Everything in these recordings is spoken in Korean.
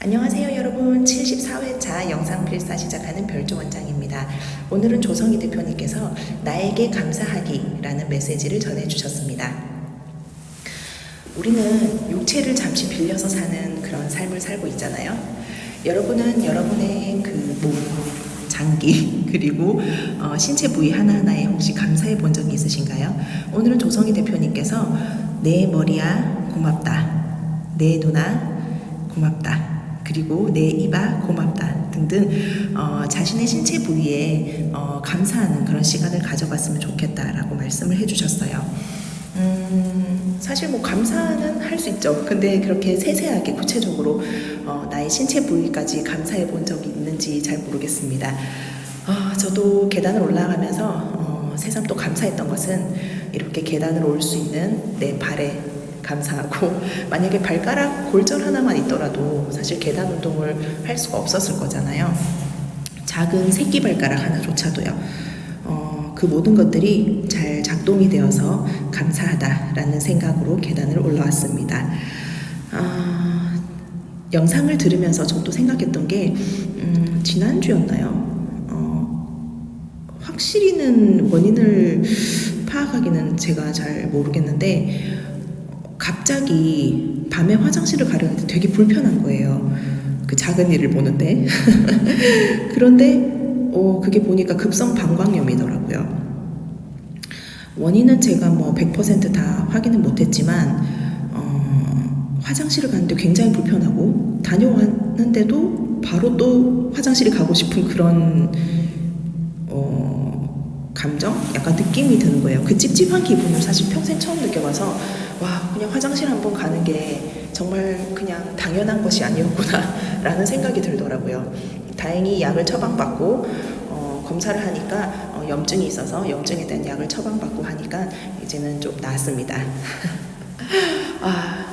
안녕하세요 여러분. 74회차 영상 필사 시작하는 별조 원장입니다. 오늘은 조성희 대표님께서 나에게 감사하기 라는 메시지를 전해주셨습니다. 우리는 육체를 잠시 빌려서 사는 그런 삶을 살고 있잖아요. 여러분은 여러분의 그 몸, 장기 그리고 어, 신체 부위 하나하나에 혹시 감사해 본 적이 있으신가요? 오늘은 조성희 대표님께서 내 머리야 고맙다. 내 누나 고맙다 그리고 내 입아 고맙다 등등 어, 자신의 신체 부위에 어, 감사하는 그런 시간을 가져봤으면 좋겠다라고 말씀을 해주셨어요. 음, 사실 뭐 감사는 할 수 있죠. 근데 그렇게 세세하게 구체적으로 어, 나의 신체 부위까지 감사해 본 적이 있는지 잘 모르겠습니다. 아, 저도 계단을 올라가면서 어, 새삼 또 감사했던 것은 이렇게 계단을 올 수 있는 내 발에 감사하고 만약에 발가락 골절 하나만 있더라도 사실 계단 운동을 할 수가 없었을 거잖아요. 작은 새끼 발가락 하나조차도요. 어, 그 모든 것들이 잘 작동이 되어서 감사하다라는 생각으로 계단을 올라왔습니다. 아, 영상을 들으면서 저도 생각했던 게 음, 지난주였나요? 어, 확실히는 원인을 파악하기는 제가 잘 모르겠는데 갑자기 밤에 화장실을 가려는데 되게 불편한 거예요. 그 작은 일을 보는데. 그런데 어, 그게 보니까 급성 방광염이더라고요. 원인은 제가 뭐 100%다 확인은 못했지만 어, 화장실을 갔는데 굉장히 불편하고 다녀왔는데도 바로 또 화장실에 가고 싶은 그런 어, 감정, 약간 느낌이 드는 거예요. 그 찝찝한 기분을 사실 평생 처음 느껴봐서 와 그냥 화장실 한번 가는 게 정말 그냥 당연한 것이 아니었구나라는 생각이 들더라고요. 다행히 약을 처방받고 어, 검사를 하니까 어, 염증이 있어서 염증에 대한 약을 처방받고 하니까 이제는 좀 나았습니다. 아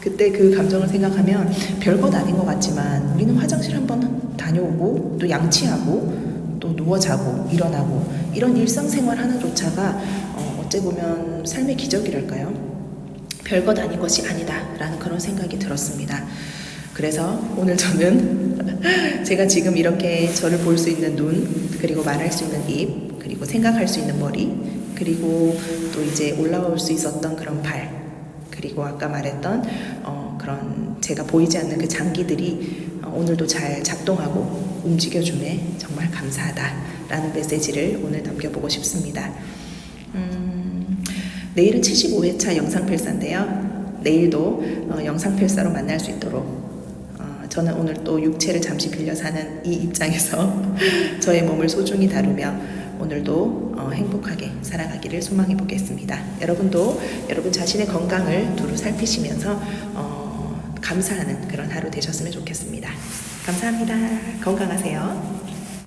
그때 그 감정을 생각하면 별것 아닌 것 같지만 우리는 화장실 한번 다녀오고 또 양치하고 또 누워 자고 일어나고 이런 일상생활 하나조차가 어, 어째 보면 삶의 기적이랄까요? 별것 아닌 것이 아니다라는 그런 생각이 들었습니다. 그래서 오늘 저는 제가 지금 이렇게 저를 볼 수 있는 눈, 그리고 말할 수 있는 입, 그리고 생각할 수 있는 머리, 그리고 또 이제 올라올 수 있었던 그런 발, 그리고 아까 말했던 어, 그런 제가 보이지 않는 그 장기들이 어, 오늘도 잘 작동하고 움직여줌에 정말 감사하다라는 메시지를 오늘 남겨보고 싶습니다. 음, 내일은 75회차 영상필사인데요. 내일도 어, 영상필사로 만날 수 있도록 어, 저는 오늘 또 육체를 잠시 빌려 사는 이 입장에서 저의 몸을 소중히 다루며 오늘도 어, 행복하게 살아가기를 소망해 보겠습니다. 여러분도 여러분 자신의 건강을 두루 살피시면서 어, 감사하는 그런 하루 되셨으면 좋겠습니다. 감사합니다. 건강하세요.